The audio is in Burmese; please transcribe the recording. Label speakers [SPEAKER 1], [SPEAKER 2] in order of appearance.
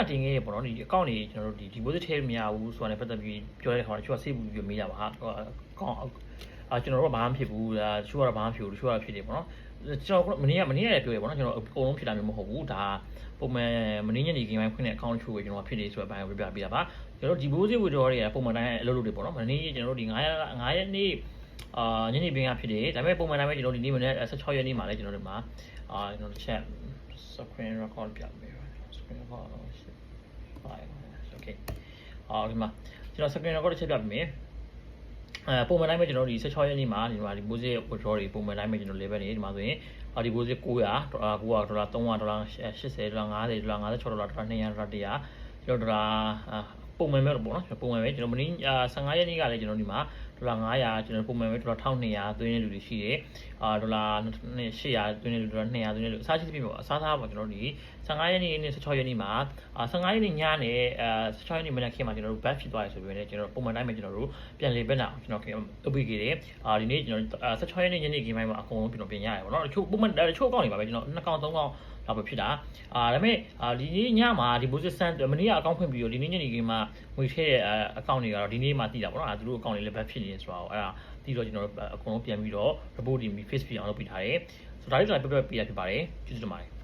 [SPEAKER 1] ကတင်ခဲ့ပေါ့နော်ဒီ account တွေကျွန်တော်တို့ဒီ deposit ထည့်မရဘူးဆိုတာနဲ့ပတ်သက်ပြီးပြောတဲ့ခါမှာတချို့ကစိတ်ပူပြီးမေးကြပါဟာ account အာကျွန်တော်တို့ကဘာမှဖြစ်ဘူးဒါတချို့ကတော့ဘာမှဖြစ်ဘူးတချို့ကတော့ဖြစ်တယ်ပေါ့နော်ကျွန်တော်မနေ့ကမနေ့ကလည်းပြောရပေါ့နော်ကျွန်တော်အကုန်လုံးဖြစ်တာမျိုးမဟုတ်ဘူးဒါပုံမှန်မနေ့ညနေခင်းပိုင်းဖွင့်တဲ့ account တချို့ကိုကျွန်တော်ဖြစ်နေဆိုတဲ့အပိုင်းကိုပြပြပေးတာပါကျွန်တော် deposit withdrawal တွေကပုံမှန်တိုင်းအလုပ်လုပ်တွေပေါ့နော်မနေ့ကျွန်တော်တို့ဒီ9ရက်9ရက်နေ့အာညနေပင်ကဖြစ်တယ်ဒါပေမဲ့ပုံမှန်တိုင်းပဲကျွန်တော်ဒီနေ့မနေ့16ရက်နေ့မှာလည်းကျွန်တော်တို့မှာအာကျွန်တော်တစ်ချက် screen record ပြပေးပါ screen record ရှစ်5 okay အော်ဒီမှာကျွန်တော် screen record တစ်ချက်ပြပေးမယ်အဲပုံမှန်တိုင်းပဲကျွန်တော်ဒီ16ရက်နေ့မှာဒီမှာ deposit withdraw တွေပုံမှန်တိုင်းပဲကျွန်တော် level နေဒီမှာဆိုရင်အာ deposit 900 900ဒေါ်လာ300ဒေါ်လာ80ဒေါ်လာ50ဒေါ်လာ56ဒေါ်လာဒေါ်လာ200ဒေါ်လာ100ကျွန်တော်ဒေါ်လာ ပုံမှန်ပဲပေါ့နော်ပုံမှန်ပဲကျွန်တော်မင်း15ရက်နေ့ကလည်းကျွန်တော်ဒီမှာဒေါ်လာ900ကျွန်တော်ပုံမှန်ပဲဒေါ်လာ1200သွင်းတဲ့လူတွေရှိတယ်အာဒေါ်လာ800သွင်းတဲ့လူဒေါ်လာ200သွင်းတဲ့လူအစားချင်းပြပေါ့အစားသားပေါ့ကျွန်တော်ဒီ15ရက်နေ့နဲ့16ရက်နေ့မှာအာ15ရက်နေ့ညနဲ့အာ16ရက်နေ့မနက်ခင်းမှာကျွန်တော်တို့ back ဖြစ်သွားရဆိုပြီးတော့ကျွန်တော်ပုံမှန်တိုင်းပဲကျွန်တော်တို့ပြန်လေဘက်နာကျွန်တော်အပိခဲ့တယ်အာဒီနေ့ကျွန်တော်16ရက်နေ့ညနေခင်းပိုင်းမှာအကုန်လုံးကျွန်တော်ပြင်ရတယ်ပေါ့နော်တချို့ပုံမှန်တချို့အကောင့်တွေပါပဲကျွန်တော်2កောင်3កောင် လောက်ပဲဖြစ်တာအာဒါပေမဲ့အာဒီနေ့ညမှာ deposit send မနေ့ကအကောင့်ဖွင့်ပြီးတော့ဒီနေ့ညနေခင်းမှာငွေထည့်တဲ့အကောင့်တွေကတော့ဒီနေ့မှတည်တာပေါ့နော်အဲသူတို့အကောင့်တွေလည်း back ဖြစ်နေတယ်ဆိုတော့အဲ့ဒါတည်တော့ကျွန်တော်တို့အကုန်လုံးပြန်ပြီးတော့ report တင်ပြီး face ပြအောင်လုပ်ပြထားတယ်ဆိုတော့ဒါလေးကျွန်တော်ပြပြပေးရဖြစ်ပါတယ်ကျေးဇူးတင်ပါတယ်